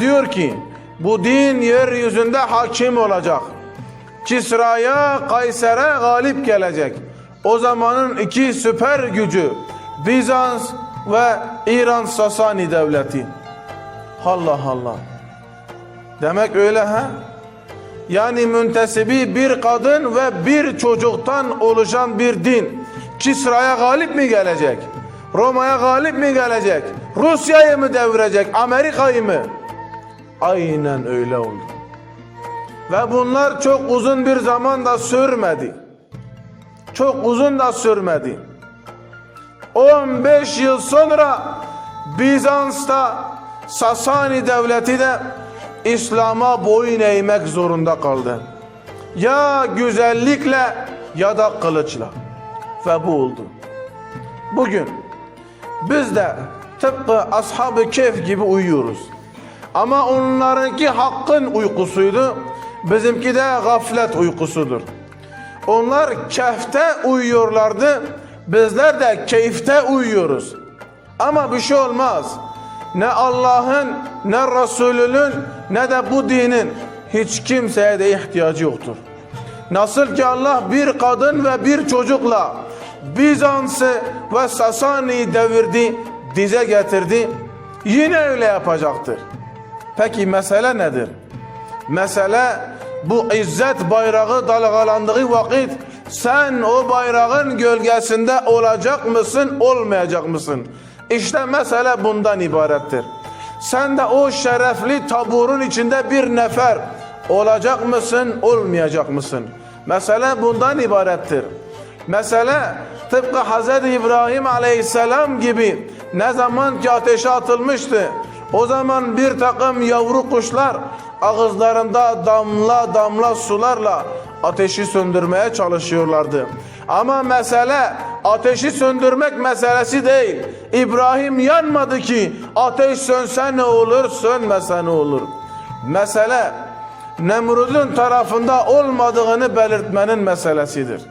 diyor ki bu din yeryüzünde hakim olacak. Kisra'ya, Kayser'e galip gelecek. O zamanın iki süper gücü Bizans ve İran Sasani devleti. Allah Allah. Demek öyle ha? Yani müntesibi bir kadın ve bir çocuktan oluşan bir din. Kisra'ya galip mi gelecek? Roma'ya galip mi gelecek? Rusya'yı mı devirecek? Amerika'yı mı? Aynen öyle oldu. Ve bunlar çok uzun bir zaman da sürmedi. Çok uzun da sürmedi. 15 yıl sonra Bizans'ta Sasani devleti de İslam'a boyun eğmek zorunda kaldı. Ya güzellikle ya da kılıçla. Ve bu oldu. Bugün biz de tıpkı ashab-ı kehf gibi uyuyoruz. Ama onlarınki hakkın uykusuydu. Bizimki de gaflet uykusudur. Onlar kehfte uyuyorlardı. Bizler de keyifte uyuyoruz. Ama bir şey olmaz. Ne Allah'ın, ne Resulünün, ne de bu dinin hiç kimseye de ihtiyacı yoktur. Nasıl ki Allah bir kadın ve bir çocukla Bizans'ı ve Sasani'yi devirdi, dize getirdi. Yine öyle yapacaktır. Peki mesele nedir? Mesele bu izzet bayrağı dalgalandığı vakit sen o bayrağın gölgesinde olacak mısın, olmayacak mısın? İşte mesele bundan ibarettir. Sen de o şerefli taburun içinde bir nefer olacak mısın, olmayacak mısın? Mesele bundan ibarettir. Mesele tıpkı Hz. İbrahim aleyhisselam gibi ne zaman ki ateşe atılmıştı, o zaman bir takım yavru kuşlar ağızlarında damla damla sularla ateşi söndürmeye çalışıyorlardı. Ama mesele ateşi söndürmek meselesi değil. İbrahim yanmadı ki ateş sönse ne olur, sönmese ne olur. Mesele Nemrud'un tarafında olmadığını belirtmenin meselesidir.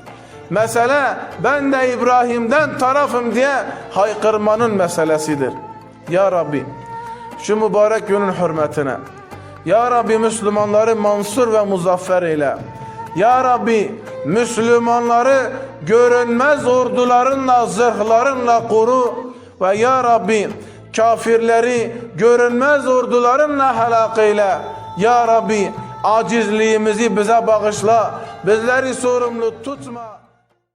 Mesele ben de İbrahim'den tarafım diye haykırmanın meselesidir. Ya Rabbi şu mübarek günün hürmetine Ya Rabbi Müslümanları mansur ve muzaffer eyle. Ya Rabbi Müslümanları görünmez ordularınla, zırhlarınla koru ve Ya Rabbi kafirleri görünmez ordularınla helak eyle. Ya Rabbi acizliğimizi bize bağışla. Bizleri sorumlu tutma.